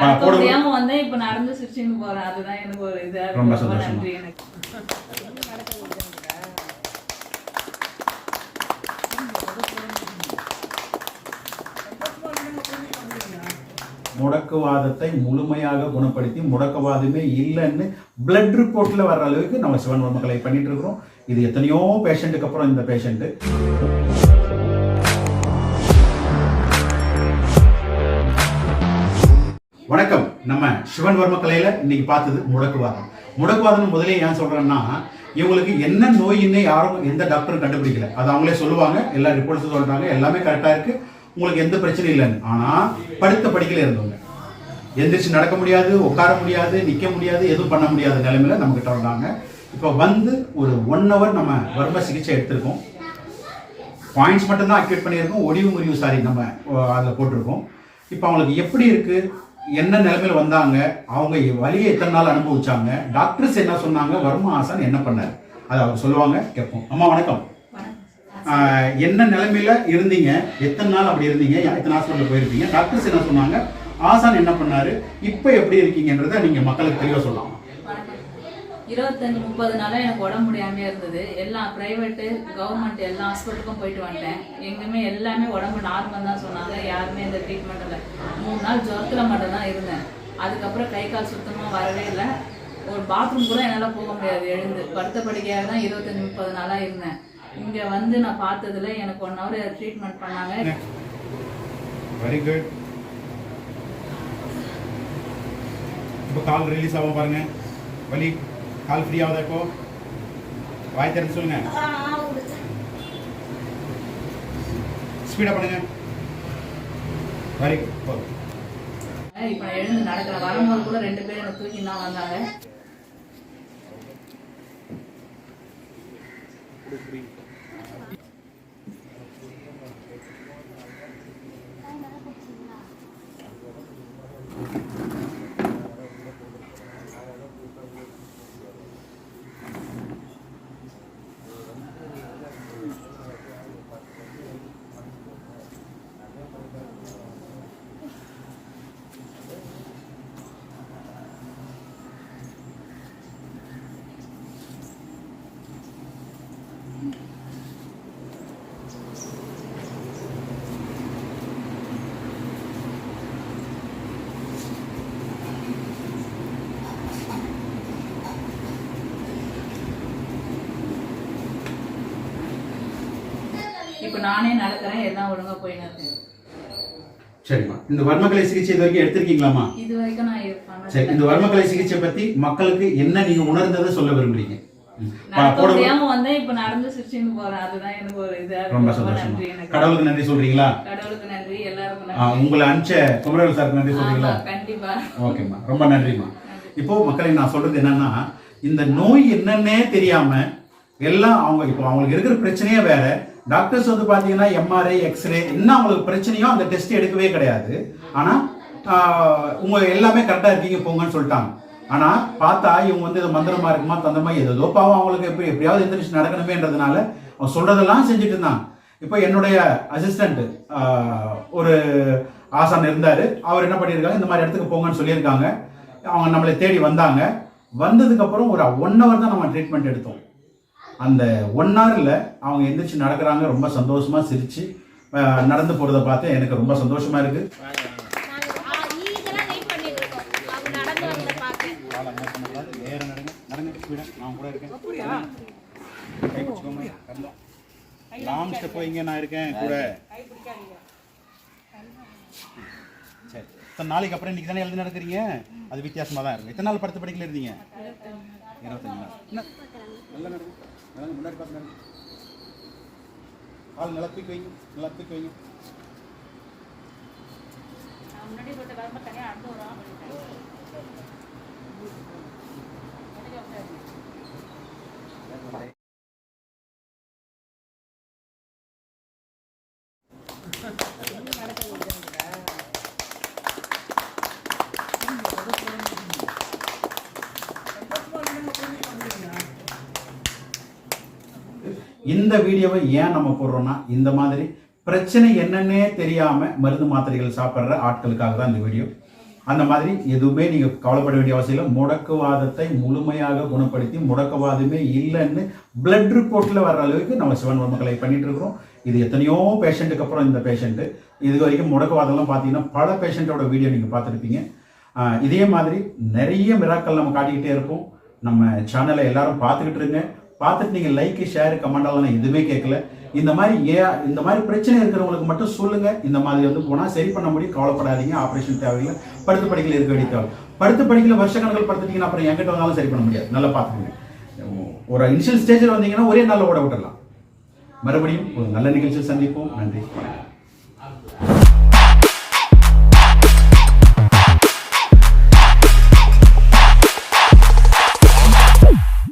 நடக்க வந்தேன் இப்ப நடந்து சிரிச்சுன்னு போறேன். அதுதான் எனக்கு ஒரு இதா. இருக்கு. ரொம்ப ரொம்ப சந்தோஷமா. நன்றி எனக்கு. முடக்குவாதத்தை முழுமையாக குணப்படுத்தி முடக்குவாதமே இல்லைன்னு பிளட் ரிப்போர்ட்ல வர்ற அளவுக்கு நம்ம சிவன் மக்களை பண்ணிட்டு இருக்கிறோம். இது எத்தனையோ பேஷண்ட்டுக்கு அப்புறம் இந்த பேஷண்ட் வணக்கம். நம்ம சிவன் வர்ம கலையில இன்னைக்கு பார்த்தது முடக்குவாதம். முடக்குவாதம் முதலே ஏன் சொல்றேன்னா இவங்களுக்கு என்ன நோயின்னு யாரும் எந்த டாக்டரும் கண்டுபிடிக்கல. அது அவங்களே சொல்லுவாங்க எல்லா ரிப்போர்ட்ஸும் சொல்றாங்க எல்லாமே கரெக்டா இருக்கு. உங்களுக்கு எந்த பிரச்சனையும் இல்லைன்னு. ஆனா படுத்த படிக்கல இருந்தவங்க. எந்திரிச்சு நடக்க முடியாது உட்கார முடியாது நிக்க முடியாது எதுவும் பண்ண முடியாத நிலைமையில நம்ம கிட்ட வந்தாங்க. இப்போ வந்து ஒரு ஒன் ஹவர் நம்ம வர்ம சிகிச்சை எடுத்திருக்கோம். பாயிண்ட்ஸ் மட்டும் தான் அக்யூட் பண்ணியிருக்கோம். ஒடிவு முறிவு சாரி நம்ம அதில் போட்டிருக்கோம். இப்போ அவங்களுக்கு எப்படி இருக்குது என்ன நிலைமையில வந்தாங்க? அவங்க வலியை எத்தனை நாள் அனுபவிச்சாங்க? டாக்டர்ஸ் என்ன சொன்னாங்க? வர்மா ஆசான் என்ன பண்ணார்? அதை அவங்க சொல்லுவாங்க கேட்போம். அம்மா வணக்கம். என்ன நிலைமையில இருந்தீங்க? எத்தனை நாள் அப்படி இருந்தீங்க? எத்தனை ஹாஸ்பிட்டல் போயிருப்பீங்க? டாக்டர்ஸ் என்ன சொன்னாங்க? ஆசான் என்ன பண்ணாரு? இப்போ எப்படி இருக்கீங்கன்றதை நீங்க மக்களுக்கு தெளிவாக சொல்லலாம். இருபத்தஞ்சு முப்பது நாளாக எனக்கு உடம்பு முடியாம இருந்தது. எல்லாம் ப்ரைவேட்டு கவர்மெண்ட் எல்லா ஹாஸ்பிட்டலுக்கும் போயிட்டு வந்துட்டேன். எங்குமே எல்லாமே உடம்பு நார்மல் தான் சொன்னாங்க. யாருமே இந்த ட்ரீட்மெண்ட் இல்லை. மூணு நாள் ஜுரத்தில் மட்டும் தான் இருந்தேன். அதுக்கப்புறம் கை கால் சுத்தமாக வரவே இல்லை. ஒரு பாத்ரூம் கூட என்னால் போக முடியாது. எழுந்து படுத்த படுக்கையாக தான் இருபத்தஞ்சு முப்பது நாளாக இருந்தேன். இங்கே வந்து நான் பார்த்ததுல எனக்கு ஒன் ஹவர் ட்ரீட்மெண்ட் பண்ணாங்க. வெரி குட் இப்போ கால் ரிலீஸ் ஆகும் பாருங்க. வலி கால் ஃப்ரீ ஆகுதா இப்போ? வாய் திறந்து சொல்லுங்க. ஸ்பீடா பண்ணுங்க. வெரி குட் இப்போ நான் எழுந்து நடக்கிறேன். வரும்போது கூட ரெண்டு பேரும் எனக்கு தூக்கி தான் வந்தாங்க. இப்போ நானே நடக்கிறேன் எல்லாம் ஒழுங்கா போயின்னு இருக்கு சரிம்மா. இந்த வர்மக்கலை சிகிச்சை இது வரைக்கும் எடுத்திருக்கீங்களாம்மா? இது வரைக்கும் நான் சரி இந்த வர்மக்கலை சிகிச்சை பத்தி மக்களுக்கு என்ன நீங்க உணர்ந்ததை சொல்ல விரும்புறீங்க. ரொம்ப சந்தோஷமா கடவுளுக்கு நன்றி சொல்றீங்களா? கடவுளுக்கு நன்றி எல்லாருக்கும் ஆ, நன்றி. உங்களை அனுப்பிச்ச குமரவேல் சாருக்கு நன்றி சொல்றீங்களா? கண்டிப்பா. ஓகேம்மா. ரொம்ப நன்றிம்மா. இப்போ மக்களை நான் சொல்றது என்னன்னா இந்த நோய் என்னன்னே தெரியாம எல்லாம் அவங்க இப்போ அவங்களுக்கு இருக்கிற பிரச்சனையே வேற. டாக்டர்ஸ் வந்து பார்த்தீங்கன்னா எம்ஆர்ஐ எக்ஸ்ரே என்ன அவங்களுக்கு பிரச்சனையோ அந்த டெஸ்ட் எடுக்கவே கிடையாது. ஆனால் உங்கள் உங்க எல்லாமே கரெக்டாக இருக்கீங்க போங்கன்னு சொல்லிட்டாங்க. ஆனால் பார்த்தா இவங்க வந்து இது மந்திரமா இருக்குமா தந்திரமா ஏதோ பாவம் அவங்களுக்கு எப்படி எப்படியாவது எந்திரிச்சு நடக்கணுமேன்றதுனால அவன் சொல்றதெல்லாம் செஞ்சுட்டு இருந்தான். இப்போ என்னுடைய அசிஸ்டன்ட் ஒரு ஆசான் இருந்தார். அவர் என்ன பண்ணியிருக்காங்க இந்த மாதிரி இடத்துக்கு போங்கன்னு சொல்லியிருக்காங்க. அவங்க நம்மளை தேடி வந்தாங்க. வந்ததுக்கப்புறம் ஒரு ஒன் ஹவர் தான் நம்ம ட்ரீட்மெண்ட் எடுத்தோம். அந்த ஒன் ஹவரில் அவங்க எந்திரிச்சு நடக்கிறாங்க ரொம்ப சந்தோஷமாக சிரித்து நடந்து போகிறத பார்த்து எனக்கு ரொம்ப சந்தோஷமாக இருக்குது இதெல்லாம் வெயிட் பண்ணிட்டு நான் கூட இருக்கேன் கை பிடிச்சுக்கோங்க லாங் ஸ்டெப் நான் இருக்கேன் கூட சரி இத்தனை நாளைக்கு அப்புறம் இன்னைக்கு தானே எழுதி நடக்கிறீங்க அது வித்தியாசமாக தான் இருக்கும் எத்தனை நாள் படுத்து படிக்கல இருந்தீங்க இருபத்தஞ்சு நாள் முன்னாடி பார்த்து ஆள் நல்லா தூக்கி வைங்க நல்லா தூக்கி வைங்க இந்த வீடியோவை ஏன் நம்ம போடுறோம்னா இந்த மாதிரி பிரச்சனை என்னன்னே தெரியாம மருந்து மாத்திரைகள் சாப்பிட்ற ஆட்களுக்காக தான் இந்த வீடியோ. அந்த மாதிரி எதுவுமே நீங்க கவலைப்பட வேண்டிய அவசியம் இல்லை. முடக்குவாதத்தை முழுமையாக குணப்படுத்தி முடக்குவாதமே இல்லைன்னு பிளட் ரிப்போர்ட்ல வர்ற அளவுக்கு நம்ம சிவன் மக்களை பண்ணிட்டு இருக்கிறோம். இது எத்தனையோ பேஷண்ட்டுக்கு அப்புறம் இந்த பேஷண்ட் இது வரைக்கும் முடக்குவாதம்லாம் பார்த்தீங்கன்னா பல பேஷண்ட்டோட வீடியோ நீங்க பார்த்துருப்பீங்க. இதே மாதிரி நிறைய மிராக்கள் நம்ம காட்டிக்கிட்டே இருப்போம் நம்ம சேனலை எல்லாரும் பார்த்துக்கிட்டு இருங்க. பார்த்துட்டு நீங்கள் லைக்கு ஷேர் கமெண்டெல்லாம் நான் எதுவுமே கேட்கல. இந்த மாதிரி ஏ இந்த மாதிரி பிரச்சனை இருக்கிறவங்களுக்கு மட்டும் சொல்லுங்க. இந்த மாதிரி வந்து போனால் சரி பண்ண முடியும். கவலைப்படாதீங்க. ஆப்ரேஷன் தேவையில்லை. படுத்து படிக்கல இருக்க வேண்டிய தேவை படுத்து படிக்கல வருஷக்கணக்கில் படுத்துட்டீங்கன்னா அப்புறம் எங்கிட்ட வந்தாலும் சரி பண்ண முடியாது. நல்லா பார்த்துக்கோங்க. ஒரு இனிஷியல் ஸ்டேஜில் வந்தீங்கன்னா ஒரே நாளில் ஓட விட்டுடலாம். மறுபடியும் ஒரு நல்ல நிகழ்ச்சியில் சந்திப்போம். நன்றி. வணக்கம்.